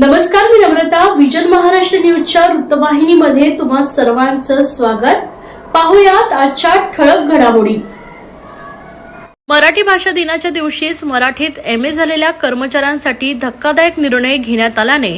नमस्कार मी नम्रता विजन महाराष्ट्र न्यूजच्या वृत्तवाहिनीमध्ये तुम्हा सर्वांचं स्वागत. पाहुयात आजच्या ठळक घडामोडी. मराठी भाषा दिनाच्या दिवशीच मराठीत एम ए झालेल्या कर्मचाऱ्यांसाठी धक्कादायक निर्णय घेण्यात आल्याने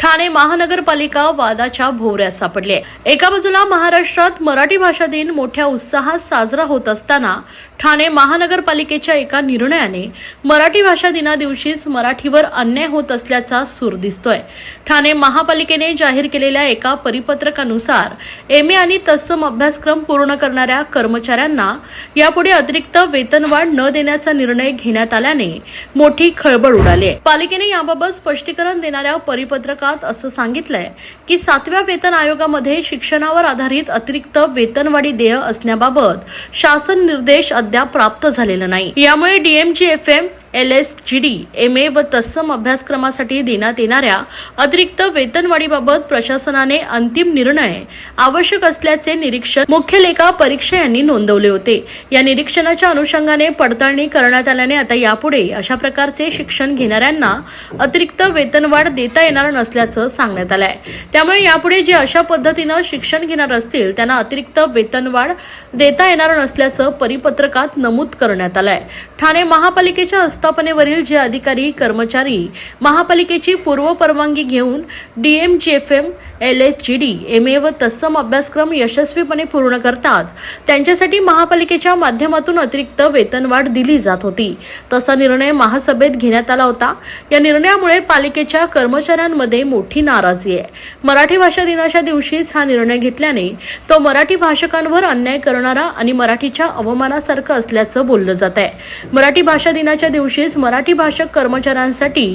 ठाणे महानगरपालिका वादाच्या भोवऱ्यात सापडले एका बाजूला महाराष्ट्रात मराठी भाषा दिन मोठ्या उत्साहात साजरा होत असताना ठाणे महानगरपालिकेच्या एका निर्णयाने मराठी भाषा दिना दिवशीच मराठीवर अन्याय होत असल्याचा सूर दिसतोय. ठाणे महापालिकेने जाहीर केलेल्या एका परिपत्रकानुसार एम ए आणि तत्सम अभ्यासक्रम पूर्ण करणाऱ्या कर्मचाऱ्यांना यापुढे अतिरिक्त वेतनवाढ न देण्याचा निर्णय घेण्यात आल्याने मोठी खळबळ उडाली आहे. पालिकेने याबाबत स्पष्टीकरण देणाऱ्या परिपत्रकात असं सांगितलंय की सातव्या वेतन आयोगामध्ये शिक्षणावर आधारित अतिरिक्त वेतनवाढी देय असण्याबाबत शासन निर्देश अद्याप प्राप्त झालेलं नाही. यामुळे DMG F M L S G D M A व तत्सम अभ्यासक्रमासाठी देण्यात येणाऱ्या अतिरिक्त वेतनवाढीबाबत प्रशासनाने अंतिम निर्णय आवश्यक असल्याचे निरीक्षण मुख्य लेखा परीक्षा यांनी नोंदवले होते. या निरीक्षणाच्या अनुषंगाने पडताळणी करण्यात आल्याने आता यापुढे अशा प्रकारचे शिक्षण घेणाऱ्यांना अतिरिक्त वेतनवाढ देता येणार नसल्याचं सांगण्यात आलं आहे त्यामुळे यापुढे जे अशा पद्धतीनं शिक्षण घेणार असतील त्यांना अतिरिक्त वेतनवाढ देता येणार नसल्याचं परिपत्रकात नमूद करण्यात आलं आहे ठाणे महापालिकेच्या आस्थापनेवरील जे अधिकारी कर्मचारी महापालिकेची पूर्व परवानगी घेऊन DMGFM L S G D M A व तत्सम अभ्यासक्रम यशस्वीपणे पूर्ण करतात त्यांच्यासाठी महापालिकेच्या माध्यमातून अतिरिक्त वेतनवाढ दिली जात होती. तसा निर्णय महासभेत घेण्यात आला होता. या निर्णयामुळे पालिकेच्या कर्मचाऱ्यांमध्ये मोठी नाराजी आहे. मराठी भाषा दिनाच्या दिवशीच हा निर्णय घेतल्याने तो मराठी भाषकांवर अन्याय करणारा आणि मराठीच्या अवमानासारखं असल्याचं बोललं जात आहे मराठी भाषा दिनाच्या दिवशी दिवशीच मराठी भाषक कर्मचाऱ्यांसाठी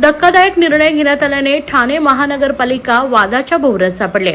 धक्कादायक निर्णय घेण्यात आल्याने ठाणे महानगरपालिका वादाच्या भोवऱ्यात सापडले.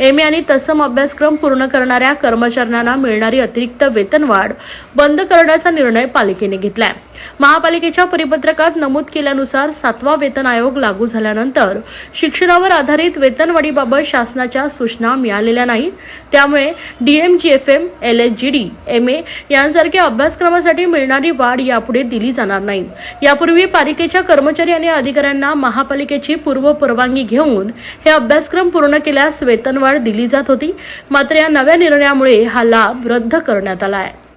एम ए आणि तत्सम अभ्यासक्रम पूर्ण करणाऱ्या कर्मचाऱ्यांना मिळणारी अतिरिक्त वेतनवाढ बंद करण्याचा निर्णय पालिकेने घेतलाय. महापालिकेच्या परिपत्रकात नमूद केल्यानुसार सातवा वेतन आयोग लागू झाल्यानंतर शिक्षणावर आधारित वेतनवाढीबाबत शासनाच्या सूचना मिळालेल्या नाहीत. त्यामुळे DMGFM L H G D M A यांसारख्या अभ्यासक्रमासाठी मिळणारी वाढ यापुढे दिली जाणार नाही. यापूर्वी पालिकेच्या कर्मचारी आणि अधिकाऱ्यांना महापालिकेची पूर्व परवानगी घेऊन हे अभ्यासक्रम पूर्ण केल्यास वेतनवाढ दिली जात होती. मात्र या नव्या निर्णयामुळे हा लाभ रद्द करण्यात आला आहे.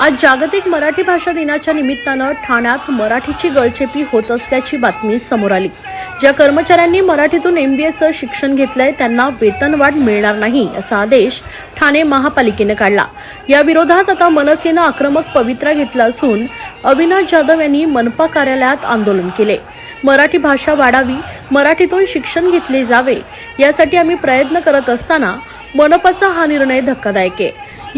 आज जागतिक मराठी भाषा दिनाच्या निमित्तानं ठाण्यात मराठीची गळचेपी होत असल्याची बातमी समोर आली. ज्या कर्मचाऱ्यांनी मराठीतून एमबीएचं शिक्षण घेतलंय त्यांना वेतनवाढ मिळणार नाही असा आदेश ठाणे महापालिकेनं काढला. या विरोधात आता मनसेनं आक्रमक पवित्रा घेतला असून अविनाश जाधव यांनी मनपा कार्यालयात आंदोलन केले. मराठी भाषा वाढावी मराठीतून शिक्षण घेतले जावे यासाठी आम्ही प्रयत्न करत असताना मनपाचा हा निर्णय धक्कादायक आहे.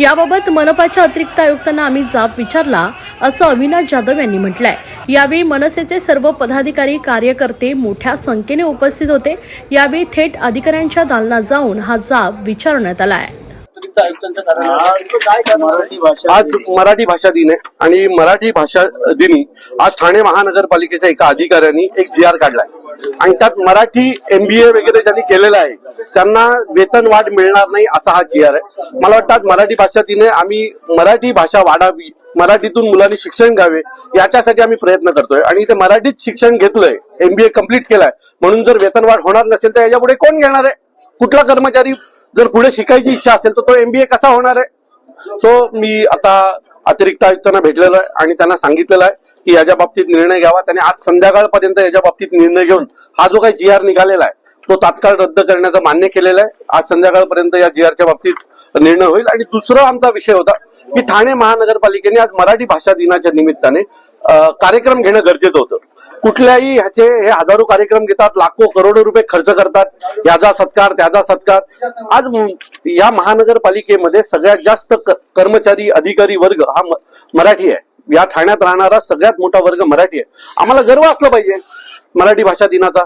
याबाबत मनपाच्या अतिरिक्त आयुक्तांना आम्ही जाब विचारला असं अविनाश जाधव यांनी म्हटलंय. यावेळी मनसेचे सर्व पदाधिकारी कार्यकर्ते मोठ्या संख्येने उपस्थित होते. यावेळी थेट अधिकाऱ्यांच्या दालनात जाऊन हा जाब विचारण्यात आलाय. आयुक्तांच्या कार्यालयात आज मराठी भाषा दिन आहे आणि मराठी भाषा दिनी आज ठाणे महानगरपालिकेच्या एका अधिकाऱ्यांनी एक जी आर काढलाय. आणि त्यात मराठी एमबीए वगैरे ज्यांनी केलेलं आहे त्यांना वेतन वाढ मिळणार नाही असा हा जी आर आहे. मला वाटतं आज मराठी भाषा दिने आम्ही मराठी भाषा वाढावी मराठीतून मुलांनी शिक्षण घ्यावे याच्यासाठी आम्ही प्रयत्न करतोय. आणि इथे मराठीत शिक्षण घेतलंय एमबीए कंप्लीट केलाय म्हणून जर वेतनवाढ होणार नसेल तर याच्यापुढे कोण घेणार आहे? कुठला कर्मचारी जर पुढे शिकायची इच्छा असेल तर तो एमबीए कसा होणार आहे? सो मी आता अतिरिक्त आयुक्तांना भेटलेलं आहे आणि त्यांना सांगितलेलं आहे की याच्या बाबतीत निर्णय घ्यावा. त्यांनी आज संध्याकाळपर्यंत याच्या बाबतीत निर्णय घेऊन हा जो काही जी आर निघालेला आहे तो तात्काळ रद्द करण्याचं मान्य केलेलं आहे. आज संध्याकाळपर्यंत या जी आरच्या बाबतीत निर्णय होईल. आणि दुसरा आमचा विषय होता की ठाणे महानगरपालिकेने आज मराठी भाषा दिनाच्या निमित्ताने कार्यक्रम घेणं गरजेचं होतं. कुठल्याही ह्याचे हे हजारो कार्यक्रम घेतात लाखो करोडो रुपये खर्च करतात. याचा सत्कार त्याचा सत्कार. आज या महानगरपालिकेमध्ये सगळ्यात जास्त कर्मचारी अधिकारी वर्ग हा मराठी आहे. या ठाण्यात राहणारा सगळ्यात मोठा वर्ग मराठी आहे. आम्हाला गर्व असला पाहिजे मराठी भाषा दिनाचा.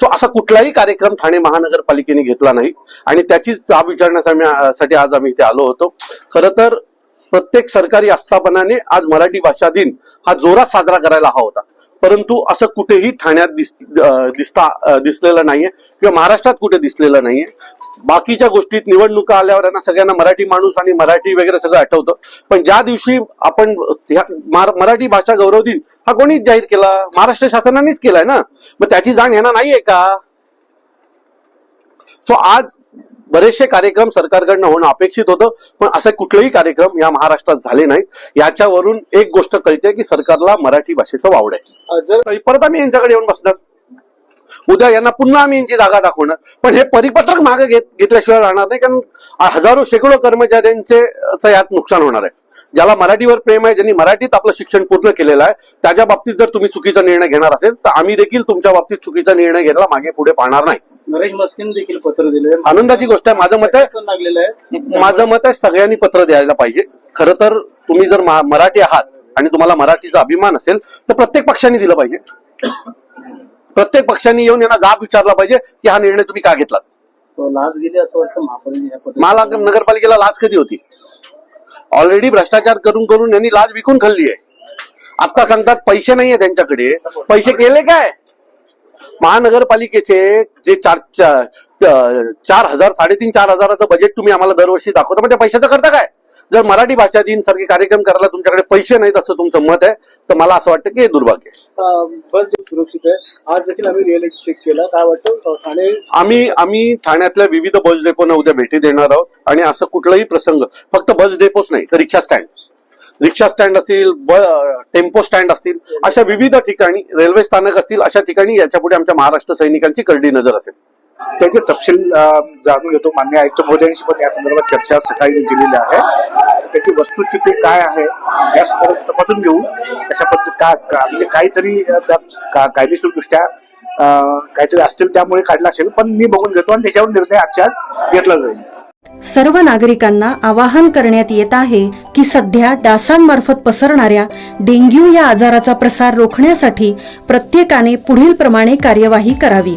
सो असा कुठलाही कार्यक्रम ठाणे महानगरपालिकेने घेतला नाही. आणि त्याचीच जाब विचारण्यासाठी आज आम्ही इथे आलो होतो. खरं तर प्रत्येक सरकारी आस्थापनाने आज मराठी भाषा दिन हा जोरात साजरा करायला हवा होता. परंतु असं कुठेही ठाण्यात दिस दिसता दिसलेलं नाहीये किंवा महाराष्ट्रात कुठे दिसलेलं नाहीये. बाकीच्या गोष्टीत निवडणुका आल्यावर यांना सगळ्यांना मराठी माणूस आणि मराठी वगैरे सगळं आठवतं. पण ज्या दिवशी आपण ह्या- मराठी भाषा गौरव दिन हा कोणीच जाहीर केला? महाराष्ट्र शासनानेच केलाय ना? मग त्याची जाण यांना नाहीये का? सो आज बरेचसे कार्यक्रम सरकारकडनं होणं अपेक्षित होतं पण असे कुठलेही कार्यक्रम या महाराष्ट्रात झाले नाहीत. याच्यावरून एक गोष्ट कळते की सरकारला मराठी भाषेचं वावड आहे. जर परत आम्ही यांच्याकडे येऊन बसणार. उद्या यांना पुन्हा आम्ही यांची जागा दाखवणार. पण हे परिपत्रक मागे घेत घेतल्याशिवाय राहणार नाही कारण हजारो शेकडो कर्मचाऱ्यांचे यात नुकसान होणार आहे. ज्याला मराठीवर प्रेम आहे ज्यांनी मराठीत आपलं शिक्षण पूर्ण केलेलं आहे त्याच्या बाबतीत जर तुम्ही चुकीचा निर्णय घेणार असेल तर आम्ही देखील तुमच्या बाबतीत चुकीचा निर्णय घ्यायला मागे पुढे पाहणार नाही. नरेश मस्किन देखील पत्र दिले आनंदाची गोष्ट आहे माझं मत आहे माझं मत आहे सगळ्यांनी पत्र द्यायला पाहिजे. खरं तर तुम्ही जर मराठी आहात आणि तुम्हाला मराठीचा अभिमान असेल तर प्रत्येक पक्षाने दिलं पाहिजे. प्रत्येक पक्षाने येऊन यांना जाब विचारला पाहिजे की हा निर्णय तुम्ही का घेतला तो लाच गेली असं वाटतं. मला नगरपालिकेला लाच कधी होती? ऑलरेडी भ्रष्टाचार करून करून यांनी लाज विकून खाल्ली आहे. आता सांगतात पैसे नाहीये त्यांच्याकडे. पैसे केले काय? महानगरपालिकेचे जे चार चार हजार साडेतीन चार हजाराचं बजेट तुम्ही आम्हाला दरवर्षी दाखवता. म्हणजे पैशाचं करता काय? जर मराठी भाषा दिन सारखे कार्यक्रम करायला तुमच्याकडे पैसे नाहीत असं तुमचं मत आहे तर मला असं वाटतं की हे दुर्भाग्य बस सुरक्षित आहे. आज देखील आम्ही रिअलिटी चेक केला. काय वाटतं? ठाणे आम्ही आम्ही ठाण्यातल्या विविध बस डेपोना उद्या भेटी देणार आहोत. आणि असं कुठलाही प्रसंग फक्त बस डेपोच नाही तर रिक्षा स्टँड रिक्षा स्टँड असतील टेम्पो स्टँड असतील अशा विविध ठिकाणी रेल्वे स्थानक असतील अशा ठिकाणी याच्यापुढे आमच्या महाराष्ट्र सैनिकांची करडी नजर असेल. त्याचे तपशील जाणून घेतो मान्य आयुक्त महोदयांशी पण या संदर्भात चर्चा सकाळी केलेली आहे. त्याची वस्तुस्थिती काय आहे या संदर्भात तपासून घेऊ. कशा पद्धती का म्हणजे काहीतरी कायदेशीर दृष्ट्या काहीतरी असतील त्यामुळे काढला असेल पण मी बघून घेतो आणि त्याच्यावर निर्णय आजच्याच घेतला जाईल. सर्व नागरिकांना आवाहन करण्यात येत आहे की सध्या डासांमार्फत पसरणाऱ्या डेंग्यू या आजाराचा प्रसार रोखण्यासाठी प्रत्येकाने पुढील प्रमाणे कार्यवाही करावी.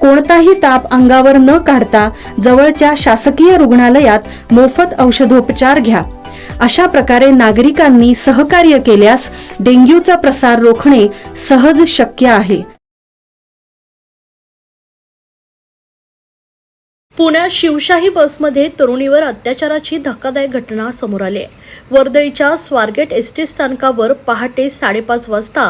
कोणताही ताप अंगावर न काढता जवळच्या शासकीय रुग्णालयात मोफत औषधोपचार घ्या. अशा प्रकारे नागरिकांनी सहकार्य केल्यास डेंग्यूचा प्रसार रोखणे सहज शक्य आहे. पुण्यात शिवशाही बसमध्ये तरुणीवर अत्याचाराची धक्कादायक घटना समोर आली. आहे वर्दळीच्या स्वारगेट एस टी स्थानकावर पहाटे साडेपाच वाजता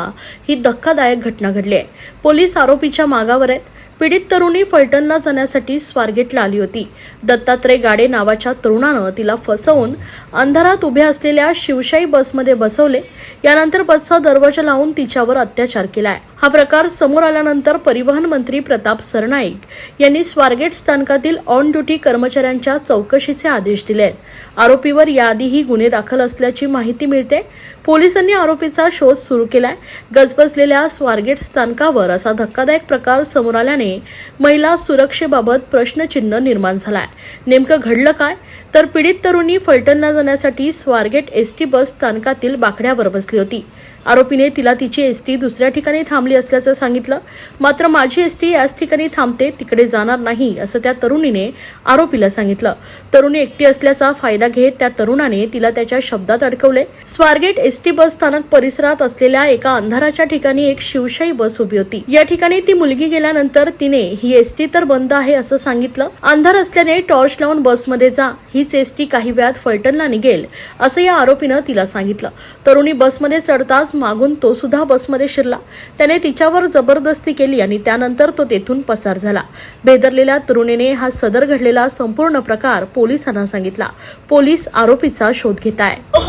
ही धक्कादायक घटना घडली. आहे पोलीस आरोपीच्या मागावर आहेत. पीडित तरुणी फलटणला जाण्यासाठी स्वारगेटला आली होती. दत्तात्रय गाडे नावाच्या तरुणानं तिला फसवून अंधारात उभ्या असलेल्या शिवशाही बसमध्ये बसवले. यानंतर बसचा दरवाजा लावून तिच्यावर अत्याचार केलाय. हा हा प्रकार समोर आल्यानंतर परिवहन मंत्री प्रताप सरनाईक यांनी स्वारगेट स्थानकातील ऑन ड्युटी कर्मचाऱ्यांच्या चौकशीचे आदेश दिले आहेत आरोपीवर याआधीही गुन्हे दाखल असल्याची माहिती मिळते. पोलिसांनी आरोपीचा शोध सुरू केलाय. गजबजलेल्या स्वारगेट स्थानकावर असा धक्कादायक प्रकार समोर आल्याने महिला सुरक्षेबाबत प्रश्नचिन्ह निर्माण झालाय. नेमकं घडलं काय? तर पीडित तरुणी फलटणला जाण्यासाठी स्वारगेट एसटी बस स्थानकातील बाकड्यावर बसली होती. आरोपीने तिला तिची एसटी दुसऱ्या ठिकाणी थांबली असल्याचं सांगितलं. मात्र माझी एसटी याच ठिकाणी थांबते तिकडे जाणार नाही असं त्या तरुणीने आरोपीला सांगितलं. तरुणी एकटी असल्याचा फायदा घेत त्या तरुणाने तिला त्याच्या शब्दात अडकवले. स्वारगेट एसटी बस स्थानक परिसरात असलेल्या एका अंधाराच्या ठिकाणी एक शिवशाही बस उभी होती. या ठिकाणी ती मुलगी गेल्यानंतर तिने ही एसटी तर बंद आहे असं सांगितलं. अंधार असल्याने टॉर्च लावून बसमध्ये जा हीच एसटी काही वेळात फलटणला निघेल असं या आरोपीनं तिला सांगितलं. तरुणी बसमध्ये चढताच मागून तो सुद्धा बसमध्ये शिरला. त्याने तिच्यावर जबरदस्ती केली आणि त्यानंतर तो तेथून पसार झाला. बेदरलेल्या तरुणीने हा सदर घडलेला संपूर्ण प्रकार पोलिसांना सांगितला. पोलीस आरोपीचा शोध घेत आहे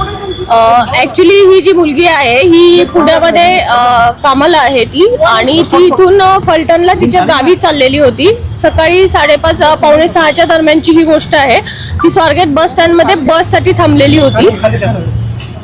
ऍक्च्युली ही जी मुलगी आहे ही पुण्यामध्ये कामाला आहे ती आणि ती इथून फलटनला फलटणला तिच्या गावी चाललेली होती. सकाळी साडेपाच पावणे सहाच्या दरम्यानची ही गोष्ट आहे. ती स्वारगेट बस स्टँडमध्ये बससाठी थांबलेली होती.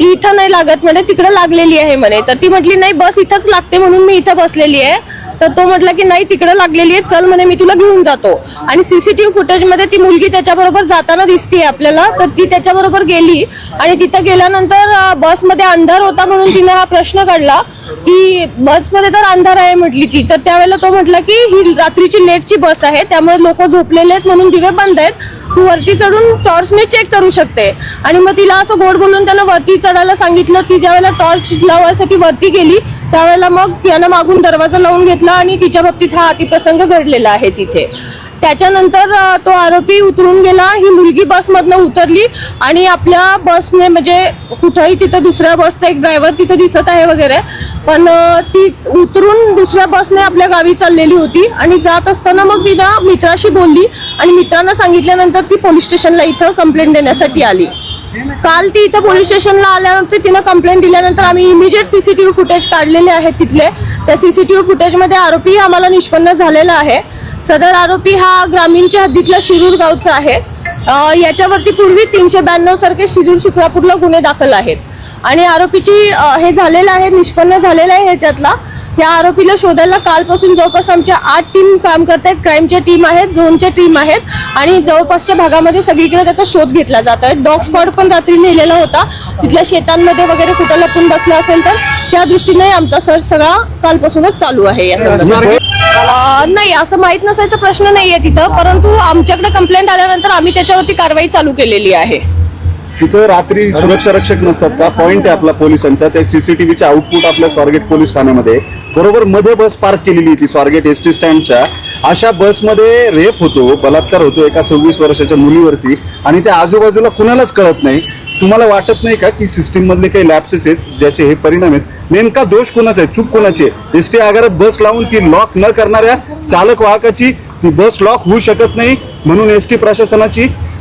इथं नाही लागत म्हणे तिकडे लागलेली आहे म्हणे. तर ती म्हटली नाही बस इथंच लागते म्हणून मी इथं बसलेली आहे. तर तो म्हटला की नाही तिकडे लागलेली आहे चल म्हणे मी तुला घेऊन जातो. आणि सीसीटीव्ही फुटेजमध्ये ती मुलगी त्याच्याबरोबर जाताना दिसते आपल्याला. तर ती त्याच्याबरोबर गेली. आणि तिथं गेल्यानंतर बसमध्ये अंधार होता म्हणून तिने हा प्रश्न काढला की बसमध्ये तर अंधार आहे म्हटली ती. तर त्यावेळेला तो म्हटला की ही रात्रीची लेटची बस आहे त्यामुळे लोक झोपलेले आहेत म्हणून दिवे बंद आहेत. तू वरती चढून टॉर्चने चेक करू शकते. आणि मग तिला असं गोड बोलून त्याला वरती चढायला सांगितलं ती ज्यावेळेला टॉर्च लावायसाठी वरती गेली त्यावेळेला मग यानं मागून दरवाजा लावून घेतला आणि तिच्या बाबतीत हा अतिप्रसंग घडलेला आहे तिथे. त्याच्यानंतर तो आरोपी उतरून गेला. ही मुलगी बसमधनं उतरली आणि आपल्या बसने म्हणजे कुठंही तिथं दुसऱ्या बसचा एक ड्रायव्हर तिथं दिसत आहे वगैरे पण ती उतरून दुसऱ्या बसने आपल्या गावी चाललेली होती आणि जात असताना मग तिनं मित्राशी बोलली आणि मित्रांना सांगितल्यानंतर ती पोलीस स्टेशनला इथं कंप्लेंट देण्यासाठी आली. काल ती इथं पोलीस स्टेशनला आल्यानंतर तिनं कंप्लेंट दिल्यानंतर आम्ही इमिजिएट सीसीटीव्ही फुटेज काढलेले आहेत तिथले. त्या सीसीटीव्ही फुटेजमध्ये आरोपी आम्हाला निष्पन्न झालेला आहे. सदर आरोपी हा ग्रामीणच्या हद्दीतला शिरूर गावचा आहे. याच्यावरती पूर्वी तीनशे ब्याण्णव सारखे शिरूर शिक्रापूरला गुन्हे दाखल आहेत. आणि आरोपीची हे झालेलं आहे निष्पन्न झालेलं आहे ह्याच्यातला. या आरोपीला शोधायला कालपासून जवळपास आमच्या आठ टीम काम करत आहेत. क्राईमच्या टीम आहेत झोनच्या टीम आहेत आणि जवळपासच्या भागामध्ये सगळीकडे त्याचा शोध घेतला जात आहे. डॉग स्पॉट पण रात्री नेलेला होता. तिथल्या शेतांमध्ये वगैरे कुठं लपून बसला असेल तर त्या दृष्टीने आमचा सर्च सगळा कालपासूनच चालू आहे या संदर्भात. नाही असं माहीत नसायचा प्रश्न नाहीये तिथं परंतु आमच्याकडे कंप्लेंट आल्यानंतर आम्ही त्याच्यावरती कारवाई चालू केलेली आहे. तिथं रात्री सुरक्षा रक्षक नसतात का? पॉइंट आहे आपला पोलिसांचा. त्या सीसीटीव्हीचे आउटपुट आपल्या स्वारगेट पोलीस ठाण्यामध्ये. बरोबर मध्ये बस पार्क केलेली होती स्वारगेट एस टी स्टँडच्या अशा बसमध्ये रेप होतो बलात्कार होतो एका सव्वीस वर्षाच्या मुलीवरती. आणि त्या आजूबाजूला कुणालाच कळत नाही. तुम्हाला वाटत नाही का की सिस्टीम मधले काही लॅप्सेस ज्याचे हे परिणाम आहेत? नेमका दोष कोणाचा आहे? चूक कोणाची आहे? एस टी आगारात बस लावून ती लॉक न करणाऱ्या चालक वाहकाची ती बस लॉक होऊ शकत नाही म्हणून एस टी प्रशासनाची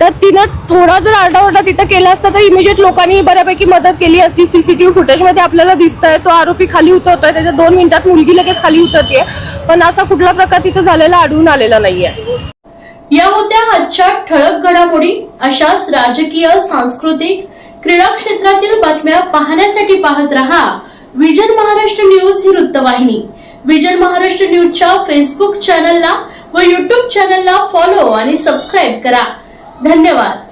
तर तिनं थोडा जर आरडाओरडा तिथं केला असता तर इमिजिएट लोकांनी बऱ्यापैकी मदत केली असती. सीसीटीव्ही फुटेजमध्ये आपल्याला दिसतंय तो आरोपी खाली उतरतोय त्याच्या दोन मिनिटात मुलगी लगेच खाली उतरते पण असा कुठला प्रकार तिथं झालेला आढळून आलेला नाहीये. या होत्या आजच्या ठळक घडामोडी अशाच राजकीय सांस्कृतिक क्रीडा क्षेत्रातील बातम्या पाहण्यासाठी पाहत रहा विजन महाराष्ट्र न्यूज ही वृत्तवाहिनी. विजन महाराष्ट्र न्यूजच्या फेसबुक चॅनलला व युट्यूब चॅनलला फॉलो आणि सबस्क्राईब करा. धन्यवाद.